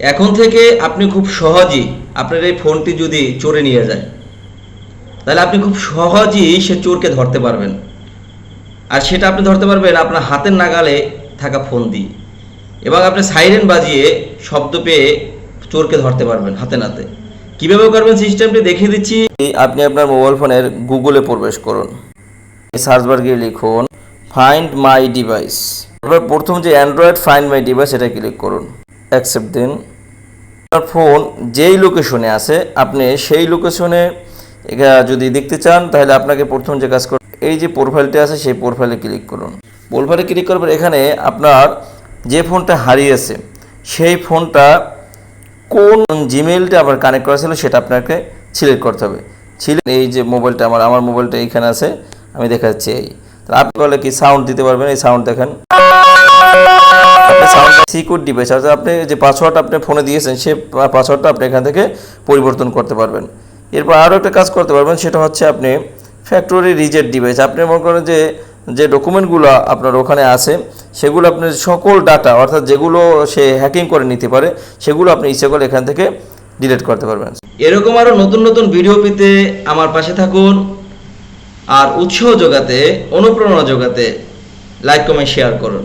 এখন থেকে আপনি খুব সহজেই আপনার এই ফোনটি যদি চোরে নিয়ে যায়, তাহলে আপনি খুব সহজেই সে চোরকে ধরতে পারবেন। আর সেটা আপনি ধরতে পারবেন আপনার হাতের নাগালে থাকা ফোন দিয়ে। এবং আপনি সাইরেন বাজিয়ে শব্দ পেয়ে চোরকে ধরতে পারবেন হাতে নাতে। কীভাবে করবেন সিস্টেমটি দেখিয়ে দিচ্ছি। আপনি আপনার মোবাইল ফোনের গুগলে প্রবেশ করুন। সার্চ বার গিয়ে লিখুন ফাইন্ড মাই ডিভাইস এবার প্রথম যে অ্যান্ড্রয়েড ফাইন্ড মাই ডিভাইস এটা ক্লিক করুন। অ্যাকসেপ্ট দিন। আপনার ফোন যেই লোকেশনে আছে, আপনি সেই লোকেশনে যদি দেখতে চান, তাহলে আপনাকে প্রথম যে কাজ করুন এই যে প্রোফাইলটি আছে, সেই প্রোফাইলে ক্লিক করুন। প্রোফাইলে ক্লিক করার পর এখানে আপনার যে ফোনটা হারিয়েছে, সেই ফোনটা কোন জিমেইলটা আবার কানেক্ট করা ছিল, সেটা আপনাকে সিলেক্ট করতে হবে। ছিলেন এই যে মোবাইলটা আমার আমার মোবাইলটা এইখানে আছে, আমি দেখাচ্ছি এই। আপনি করলে কি সাউন্ড দিতে পারবেন? এই সাউন্ড দেখেন। সিকিউর ডিভাইস অর্থাৎ আপনি যে পাসওয়ার্ড আপনি ফোনে দিয়েছেন, সে পাসওয়ার্ডটা আপনি এখান থেকে পরিবর্তন করতে পারবেন। এরপর আরও একটা কাজ করতে পারবেন, সেটা হচ্ছে আপনি ফ্যাক্টরি রিজেট ডিভাইস আপনি মনে করেন যে যে ডকুমেন্টগুলো আপনার ওখানে আছে, সেগুলো আপনার সকল ডাটা অর্থাৎ যেগুলো সে হ্যাকিং করে নিতে পারে, সেগুলো আপনি ইচ্ছে করে এখান থেকে ডিলিট করতে পারবেন। এরকম আরও নতুন নতুন ভিডিও পেতে আমার পাশে থাকুন, আর উৎসাহ যোগাতে অনুপ্রেরণা যোগাতে লাইক কমেন্ট শেয়ার করুন।